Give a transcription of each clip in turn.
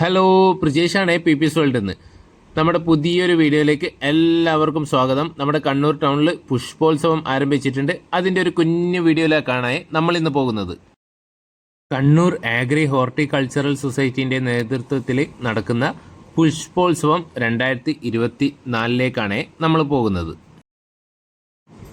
Hello പ്രജേഷാണ് P P world എന്ന് നമ്മുടെ പുതിയൊരു വീഡിയോയിലേക്ക് എല്ലാവർക്കും സ്വാഗതം. നമ്മുടെ കണ്ണൂർ ടൗണിൽ പുഷ്പോത്സവം ആരംഭിച്ചിട്ടുണ്ട്. അതിന്റെ ഒരു കുഞ്ഞു വീഡിയോയിലേക്കാണ് നമ്മൾ ഇന്ന് പോകുന്നത്. കണ്ണൂർ ആഗ്രി ഹോർട്ടിക്കൾച്ചറൽ സൊസൈറ്റീന്റെ നേതൃത്വത്തിൽ നടക്കുന്ന പുഷ്പോത്സവം രണ്ടായിരത്തി ഇരുപത്തി നാലിലേക്കാണ് നമ്മൾ പോകുന്നത്.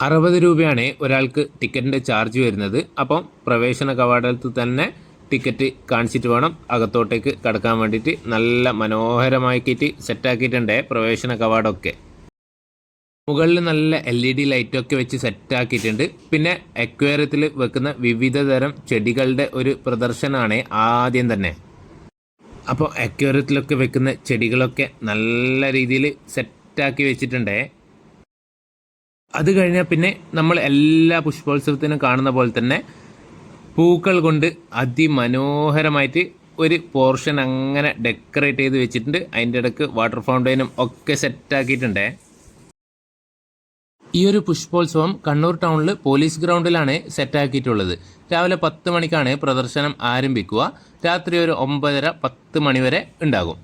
അറുപത് രൂപയാണ് ഒരാൾക്ക് ടിക്കറ്റിന്റെ ചാർജ് വരുന്നത്. അപ്പം പ്രവേശന കവാടത്തിൽ തന്നെ ടിക്കറ്റ് കാണിച്ചിട്ട് വേണം അകത്തോട്ടേക്ക് കടക്കാൻ വേണ്ടിയിട്ട്. നല്ല മനോഹരമാക്കിയിട്ട് സെറ്റാക്കിയിട്ടുണ്ട് പ്രവേശന കവാടമൊക്കെ മുകളിൽ നല്ല എൽ ഇ ഡി ലൈറ്റൊക്കെ വെച്ച് സെറ്റാക്കിയിട്ടുണ്ട് പിന്നെ അക്വേറിയത്തിൽ വെക്കുന്ന വിവിധ തരം ചെടികളുടെ ഒരു പ്രദർശനമാണ് ആദ്യം തന്നെ. അപ്പോൾ അക്വേറിയത്തിലൊക്കെ വെക്കുന്ന ചെടികളൊക്കെ നല്ല രീതിയിൽ സെറ്റാക്കി വെച്ചിട്ടുണ്ട്. അത് കഴിഞ്ഞാൽ പിന്നെ നമ്മൾ എല്ലാ പുഷ്പോത്സവത്തിനും കാണുന്ന പോലെ തന്നെ പൂക്കൾ കൊണ്ട് അതിമനോഹരമായിട്ട് ഒരു പോർഷൻ അങ്ങനെ ഡെക്കറേറ്റ് ചെയ്ത് വെച്ചിട്ടുണ്ട്. അതിന്റെ ഇടയ്ക്ക് വാട്ടർ ഫൗണ്ടൈനും ഒക്കെ സെറ്റ് ആക്കിയിട്ടുണ്ട്. ഈ ഒരു പുഷ്പോത്സവം കണ്ണൂർ ടൗണിൽ പോലീസ് ഗ്രൗണ്ടിലാണ് സെറ്റാക്കിയിട്ടുള്ളത് രാവിലെ പത്ത് മണിക്കാണ് പ്രദർശനം ആരംഭിക്കുക. രാത്രി ഒരു ഒമ്പതര പത്ത് മണിവരെ ഉണ്ടാകും.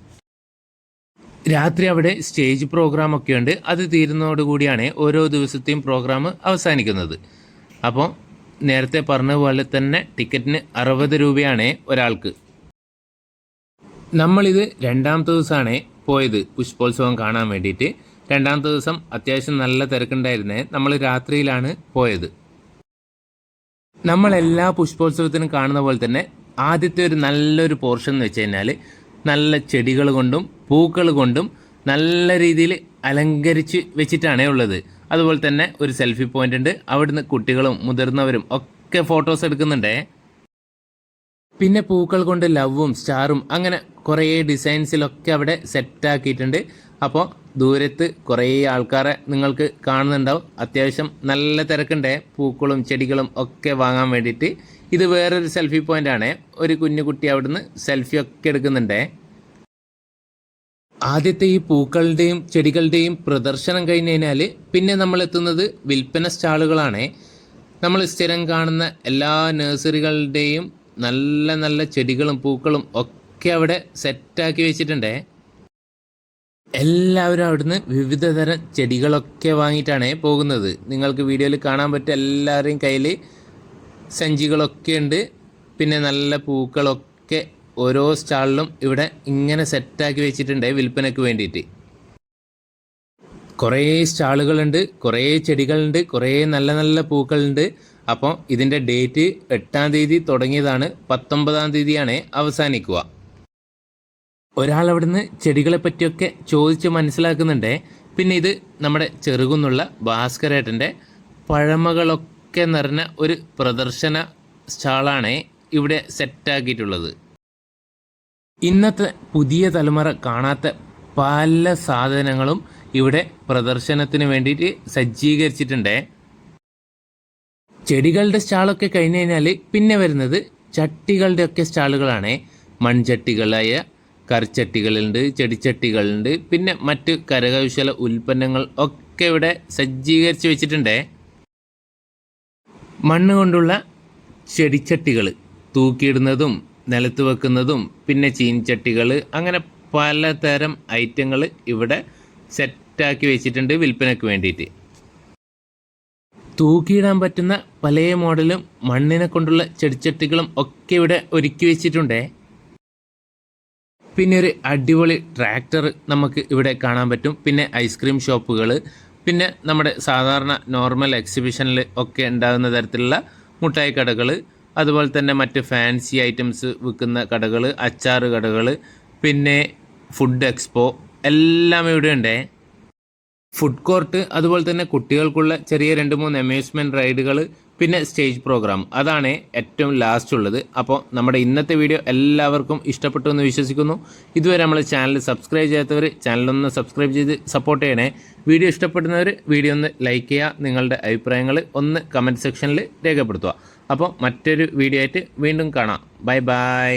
രാത്രി അവിടെ സ്റ്റേജ് പ്രോഗ്രാം ഒക്കെ ഉണ്ട്. അത് തീരുന്നതോടുകൂടിയാണ് ഓരോ ദിവസത്തെയും പ്രോഗ്രാം അവസാനിക്കുന്നത്. അപ്പോൾ നേരത്തെ പറഞ്ഞ പോലെ തന്നെ ടിക്കറ്റിന് അറുപത് രൂപയാണ് ഒരാൾക്ക്. നമ്മളിത് രണ്ടാമത്തെ ദിവസമാണ് പോയത് പുഷ്പോത്സവം കാണാൻ വേണ്ടിയിട്ട്. രണ്ടാമത്തെ ദിവസം അത്യാവശ്യം നല്ല തിരക്കുണ്ടായിരുന്നേ. നമ്മൾ രാത്രിയിലാണ് പോയത്. നമ്മളെല്ലാ പുഷ്പോത്സവത്തിനും കാണുന്ന പോലെ തന്നെ ആദ്യത്തെ ഒരു നല്ലൊരു പോർഷൻ എന്ന് വെച്ച് കഴിഞ്ഞാൽ നല്ല ചെടികൾ കൊണ്ടും പൂക്കൾ കൊണ്ടും നല്ല രീതിയിൽ അലങ്കരിച്ച് വെച്ചിട്ടാണേ ഉള്ളത്. അതുപോലെ തന്നെ ഒരു സെൽഫി പോയിന്റ് ഉണ്ട്. അവിടുന്ന് കുട്ടികളും മുതിർന്നവരും ഒക്കെ ഫോട്ടോസ് എടുക്കുന്നുണ്ടേ. പിന്നെ പൂക്കൾ കൊണ്ട് ലവും സ്റ്റാറും അങ്ങനെ കുറേ ഡിസൈൻസിലൊക്കെ അവിടെ സെറ്റാക്കിയിട്ടുണ്ട് അപ്പോൾ ദൂരത്ത് കുറേ ആൾക്കാരെ നിങ്ങൾക്ക് കാണുന്നുണ്ടാവും. അത്യാവശ്യം നല്ല തിരക്കുണ്ടേ. പൂക്കളും ചെടികളും ഒക്കെ വാങ്ങാൻ വേണ്ടിയിട്ട്. ഇത് വേറൊരു സെൽഫി പോയിന്റാണ് ഒരു കുഞ്ഞു കുട്ടി അവിടുന്ന് സെൽഫി ഒക്കെ എടുക്കുന്നുണ്ടേ. ആദ്യത്തെ ഈ പൂക്കളുടെയും ചെടികളുടെയും പ്രദർശനം കഴിഞ്ഞ് കഴിഞ്ഞാൽ പിന്നെ നമ്മൾ എത്തുന്നത് വിൽപ്പന സ്റ്റാളുകളാണ്. നമ്മൾ സ്ഥിരം കാണുന്ന എല്ലാ നഴ്സറികളുടെയും നല്ല നല്ല ചെടികളും പൂക്കളും ഒക്കെ അവിടെ സെറ്റാക്കി വെച്ചിട്ടുണ്ട്. എല്ലാവരും അവിടുന്ന് വിവിധ തരം ചെടികളൊക്കെ വാങ്ങിയിട്ടാണ് പോകുന്നത്. നിങ്ങൾക്ക് വീഡിയോയിൽ കാണാൻ പറ്റും എല്ലാവരുടെയും കയ്യിൽ സഞ്ചികളൊക്കെ ഉണ്ട്. പിന്നെ നല്ല പൂക്കളൊക്കെ ഓരോ സ്റ്റാളിലും ഇവിടെ ഇങ്ങനെ സെറ്റാക്കി വെച്ചിട്ടുണ്ട് വിൽപ്പനയ്ക്ക് വേണ്ടിയിട്ട്. കുറേ സ്റ്റാളുകളുണ്ട് കുറേ ചെടികളുണ്ട് കുറേ നല്ല നല്ല പൂക്കളുണ്ട്. അപ്പോൾ ഇതിന്റെ ഡേറ്റ് എട്ടാം തീയതി തുടങ്ങിയതാണ് പത്തൊമ്പതാം തീയതിയാണ് അവസാനിക്കുക. ഒരാൾ അവിടുന്ന് ചെടികളെ പറ്റിയൊക്കെ ചോദിച്ച് മനസ്സിലാക്കുന്നുണ്ട്. പിന്നെ ഇത് നമ്മുടെ ചെറുകുന്നുള്ള ഭാസ്കരേട്ടന്റെ പഴമകളൊക്കെ നിറഞ്ഞ ഒരു പ്രദർശന സ്റ്റാളാണ് ഇവിടെ സെറ്റാക്കിയിട്ടുള്ളത്. ഇന്നത്തെ പുതിയ തലമുറ കാണാത്ത പല സാധനങ്ങളും ഇവിടെ പ്രദർശനത്തിന് വേണ്ടിയിട്ട് സജ്ജീകരിച്ചിട്ടുണ്ട്. ചെടികളുടെ സ്റ്റാളൊക്കെ കഴിഞ്ഞ് കഴിഞ്ഞാൽ പിന്നെ വരുന്നത് ചട്ടികളുടെ ഒക്കെ സ്റ്റാളുകളാണ്. മൺചട്ടികളായ കറിച്ചട്ടികളുണ്ട് ചെടിച്ചട്ടികളുണ്ട് പിന്നെ മറ്റ് കരകൗശല ഉൽപ്പന്നങ്ങൾ ഒക്കെ ഇവിടെ സജ്ജീകരിച്ച് വെച്ചിട്ടുണ്ട്. മണ്ണ് കൊണ്ടുള്ള ചെടിച്ചട്ടികൾ തൂക്കിയിടുന്നതും നിലത്ത് വെക്കുന്നതും പിന്നെ ചീനിച്ചട്ടികൾ അങ്ങനെ പലതരം ഐറ്റങ്ങൾ ഇവിടെ സെറ്റാക്കി വെച്ചിട്ടുണ്ട് വിൽപ്പനയ്ക്ക് വേണ്ടിയിട്ട്. തൂക്കിയിടാൻ പറ്റുന്ന പല മോഡലും മണ്ണിനെ കൊണ്ടുള്ള ചെടിച്ചട്ടികളും ഒക്കെ ഇവിടെ ഒരുക്കി വെച്ചിട്ടുണ്ട്. പിന്നെ ഒരു അടിപൊളി ട്രാക്ടർ നമുക്ക് ഇവിടെ കാണാൻ പറ്റും. പിന്നെ ഐസ്ക്രീം ഷോപ്പുകൾ പിന്നെ നമ്മുടെ സാധാരണ നോർമൽ എക്സിബിഷനിൽ ഒക്കെ ഉണ്ടാകുന്ന തരത്തിലുള്ള മുട്ടായി കടകൾ അതുപോലെ തന്നെ മറ്റ് ഫാൻസി ഐറ്റംസ് വിൽക്കുന്ന കടകൾ അച്ചാർ കടകൾ പിന്നെ ഫുഡ് എക്സ്പോ എല്ലാം ഇവിടെ ഉണ്ട്. ഫുഡ് കോർട്ട് അതുപോലെ തന്നെ കുട്ടികൾക്കുള്ള ചെറിയ രണ്ട് മൂന്ന് അമ്യൂസ്മെന്റ് റൈഡുകൾ പിന്നെ സ്റ്റേജ് പ്രോഗ്രാം അതാണ് ഏറ്റവും ലാസ്റ്റ് ഉള്ളത്. അപ്പോൾ നമ്മുടെ ഇന്നത്തെ വീഡിയോ എല്ലാവർക്കും ഇഷ്ടപ്പെട്ടു എന്ന് വിശ്വസിക്കുന്നു. ഇതുവരെ നമ്മൾ ചാനൽ സബ്സ്ക്രൈബ് ചെയ്യാത്തവർ ചാനലൊന്ന് സബ്സ്ക്രൈബ് ചെയ്ത് സപ്പോർട്ട് ചെയ്യണേ. വീഡിയോ ഇഷ്ടപ്പെടുന്നവർ വീഡിയോ ഒന്ന് ലൈക്ക് ചെയ്യുക. നിങ്ങളുടെ അഭിപ്രായങ്ങൾ ഒന്ന് കമന്റ് സെക്ഷനിൽ രേഖപ്പെടുത്തുക. അപ്പോൾ മറ്റൊരു വീഡിയോ ആയിട്ട് വീണ്ടും കാണാം. Bye bye